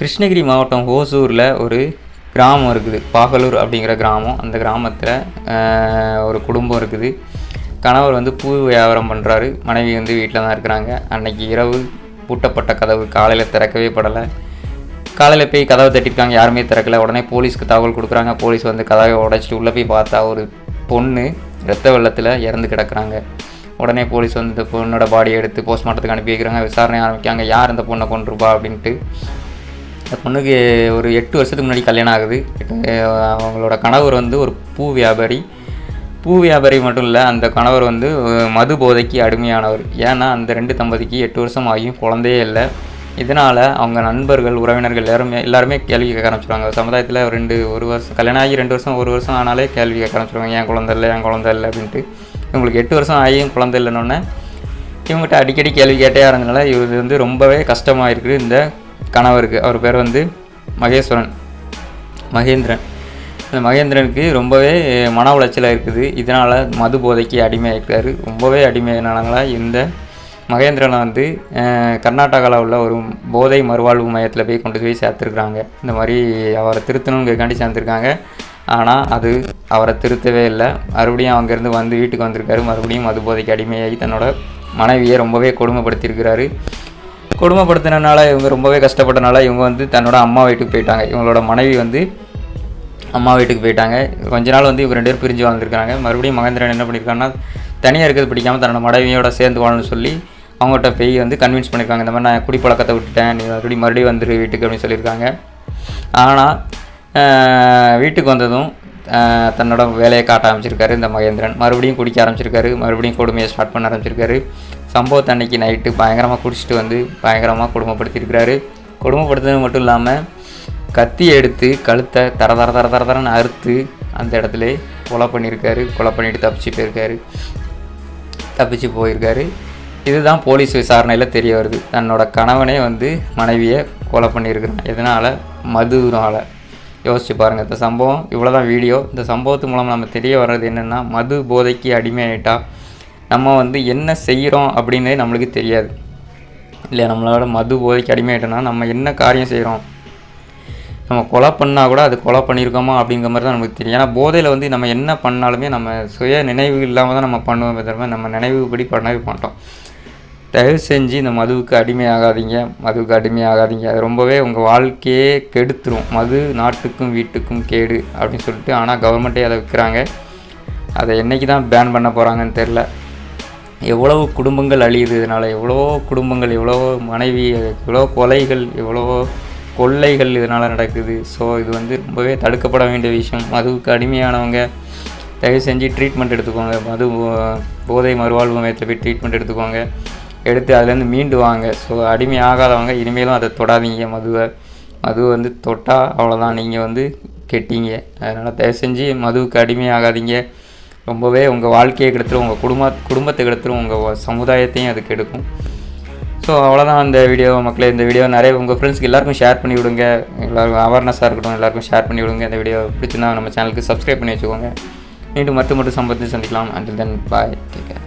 கிருஷ்ணகிரி மாவட்டம் ஓசூரில் ஒரு கிராமம் இருக்குது. பாகலூர் அப்படிங்கிற கிராமம். அந்த கிராமத்தில் ஒரு குடும்பம் இருக்குது. கணவர் வந்து பூ வியாபாரம் பண்ணுறாரு மனைவி வந்து வீட்டில் தான் இருக்கிறாங்க. அன்னைக்கு இரவு பூட்டப்பட்ட கதவு காலையில் திறக்கவே படலை. காலையில் போய் கதவை தட்டியிருக்காங்க யாருமே திறக்கல. உடனே போலீஸ்க்கு தகவல் கொடுக்குறாங்க. போலீஸ் வந்து கதவை உடைச்சிட்டு உள்ளே போய் பார்த்தா ஒரு பொண்ணு ரத்த வெள்ளத்தில் இறந்து கிடக்குறாங்க. உடனே போலீஸ் வந்து இந்த பொண்ணோட பாடியை எடுத்து போஸ்ட்மார்ட்டத்துக்கு அனுப்பி வைக்கிறாங்க. விசாரணை ஆரம்பிக்காங்க யார் இந்த பொண்ணை கொண்டிருப்பா அப்படின்ட்டு இந்த பொண்ணுக்கு ஒரு எட்டு வருஷத்துக்கு முன்னாடி கல்யாணம் ஆகுது. அவங்களோட கணவர் வந்து ஒரு பூ வியாபாரி. பூ வியாபாரி மட்டும் இல்லை அந்த கணவர் வந்து மது போதைக்கு அடிமையானவர். ஏன்னா அந்த ரெண்டு தம்பதிக்கு எட்டு வருஷம் ஆகியும் குழந்தையே இல்லை. இதனால் அவங்க நண்பர்கள் உறவினர்கள் எல்லாருமே எல்லாருமே கேள்வி கேட்க ஆரம்பிச்சிருவாங்க. சமுதாயத்தில் ரெண்டு ஒரு வருஷம் கல்யாணம் ஆகி ரெண்டு வருஷம் ஒரு வருஷம் ஆனாலே கேள்வி கேட்க ஆரம்பிச்சிருவாங்க. என் குழந்தை இல்லை? என் குழந்தை இல்லை? அப்படின்ட்டு. இவங்களுக்கு எட்டு வருஷம் ஆகியும் குழந்தை இல்லைன்னொன்னே இவங்ககிட்ட அடிக்கடி கேள்வி கேட்டே இருந்தனால இது வந்து ரொம்பவே கஷ்டமாக இருக்குது இந்த கணவருக்கு அவர் பேர் வந்து மகேஸ்வரன் மகேந்திரன். இந்த மகேந்திரனுக்கு ரொம்பவே மன உளைச்சலாக இருக்குது. இதனால் மது போதைக்கு அடிமையாயிருக்காரு ரொம்பவே அடிமையானாங்களா? இந்த மகேந்திரனை வந்து கர்நாடகாவில் உள்ள ஒரு போதை மறுவாழ்வு மையத்தில் போய் கொண்டு போய் சேர்த்துருக்குறாங்க. இந்த மாதிரி அவரை திருத்தணுங்கிறக்காண்டி சேர்ந்துருக்காங்க. ஆனால் அது அவரை திருத்தவே இல்லை. மறுபடியும் அங்கேருந்து வந்து வீட்டுக்கு வந்திருக்காரு. மறுபடியும் மது போதைக்கு அடிமையாகி தன்னோட மனைவியை ரொம்பவே கொடுமைப்படுத்தியிருக்கிறாரு. கொடுமைப்படுத்தினால இவங்க ரொம்பவே கஷ்டப்பட்டனால இவங்க வந்து தன்னோட அம்மா வீட்டுக்கு போயிட்டாங்க. இவங்களோட மனைவி வந்து அம்மா வீட்டுக்கு போயிட்டாங்க. கொஞ்ச நாள் வந்து இவங்க ரெண்டு பேரும் பிரிஞ்சு வாழ்ந்துருக்காங்க மறுபடியும் மகேந்திரன் என்ன பண்ணியிருக்காங்கன்னா தனியாக இருக்கிறது பிடிக்காம தன்னோட மனைவியோட சேர்ந்து வாழணும்னு சொல்லி அவங்ககிட்ட போய் வந்து கன்வின்ஸ் பண்ணியிருக்காங்க இந்த மாதிரி நான் குடிப்பழக்கத்தை விட்டுட்டேன். நீ மறுபடியும் மறுபடியும் வந்துரு வீட்டுக்கு அப்படின்னு சொல்லியிருக்காங்க. ஆனால் வீட்டுக்கு வந்ததும் தன்னோட வேலையை காட்ட ஆரம்பிச்சிருக்காரு இந்த மகேந்திரன். மறுபடியும் குடிக்க ஆரம்பிச்சிருக்காரு. மறுபடியும் கொடுமையை ஸ்டார்ட் பண்ண ஆரம்பிச்சிருக்காரு. சம்பவத்தை அன்னைக்கு நைட்டு பயங்கரமாக குடிச்சிட்டு வந்து பயங்கரமாக கொடுமைப்படுத்தியிருக்கிறாரு. கொடுமைப்படுத்துறது மட்டும் இல்லாமல் கத்தி எடுத்து கழுத்தை தர தர தர தர தரன்னு அறுத்து அந்த இடத்துல கொலை பண்ணியிருக்காரு. கொலை பண்ணிட்டு தப்பிச்சு போயிருக்காரு தப்பிச்சு போயிருக்காரு. இதுதான் போலீஸ் விசாரணையில் தெரிய வருது. தன்னோட கணவனே வந்து மனைவியை கொலை பண்ணியிருக்கிறான். எதனால்? மதுனால் யோசிச்சு பாருங்கள் இந்த சம்பவம் இவ்வளோ தான் வீடியோ இந்த சம்பவத்து மூலம் நம்ம தெரிய வர்றது என்னென்னா மது போதைக்கு அடிமையாயிட்டா நம்ம வந்து என்ன செய்கிறோம் அப்படின்னே நம்மளுக்கு தெரியாது. இல்லை நம்மளோட மது போதைக்கு அடிமையாயிட்டோம்னா நம்ம என்ன காரியம் செய்கிறோம் நம்ம கொலை பண்ணால் கூட அது கொலை பண்ணியிருக்கோமா அப்படிங்கிற மாதிரி தான் நமக்கு தெரியும். ஏன்னா போதையில் வந்து நம்ம என்ன பண்ணாலுமே நம்ம சுய நினைவு இல்லாமல் தான் நம்ம பண்ணுவோம் தவிர நம்ம நினைவுபடி பண்ணவே மாட்டோம். தயவு செஞ்சு இந்த மதுவுக்கு அடிமையாகாதீங்க. மதுவுக்கு அடிமையாகாதீங்க. அது ரொம்பவே உங்கள் வாழ்க்கையே கெடுத்துரும். மது நாட்டுக்கும் வீட்டுக்கும் கேடு அப்படின்னு சொல்லிட்டு ஆனால் கவர்மெண்ட்டே அதை விற்கிறாங்க அதை என்னைக்கு தான் பேன் பண்ண போகிறாங்கன்னு தெரில எவ்வளவு குடும்பங்கள் அழியுது இதனால் எவ்வளோ குடும்பங்கள் எவ்வளோ மனைவி எவ்வளோ கொலைகள் எவ்வளோ கொள்ளைகள் இதனால் நடக்குது. ஸோ இது வந்து ரொம்பவே தடுக்கப்பட வேண்டிய விஷயம். மதுவுக்கு அடிமையானவங்க தயவு செஞ்சு ட்ரீட்மெண்ட் எடுத்துக்கோங்க. மது போதை மறுவாழ்வு மையத்தில் போய் ட்ரீட்மெண்ட் எடுத்துக்கோங்க. எடுத்து அதுலேருந்து மீண்டு வாங்க. ஸோ அடிமை ஆகாதவங்க இனிமேலும் அதை தொடாதீங்க. மதுவை மது வந்து தொட்டால் அவ்வளோதான் நீங்கள் வந்து கெட்டீங்க. அதனால் தயவு செஞ்சு மதுவுக்கு அடிமை ஆகாதீங்க ரொம்பவே உங்கள் வாழ்க்கையை கெடுத்துரும் உங்கள் குடும்ப குடும்பத்தை கெடுத்துரும் உங்கள் சமுதாயத்தையும் அது கெடுக்கும் ஸோ அவ்வளோதான் அந்த வீடியோ மக்களே. இந்த வீடியோ நிறைய உங்கள் ஃப்ரெண்ட்ஸ்க்கு எல்லாருக்கும் ஷேர் பண்ணி விடுங்க. எல்லாருக்கும் அவேர்னஸாக இருக்கட்டும் எல்லாருக்கும் ஷேர் பண்ணி விடுங்க. இந்த வீடியோ பிடிச்சிருந்தா நம்ம சேனலுக்கு சப்ஸ்கிரைப் பண்ணி வச்சுக்கோங்க. மீண்டும் மட்டும் மட்டும் சம்பவத்தை சந்திக்கலாம். Until then bye take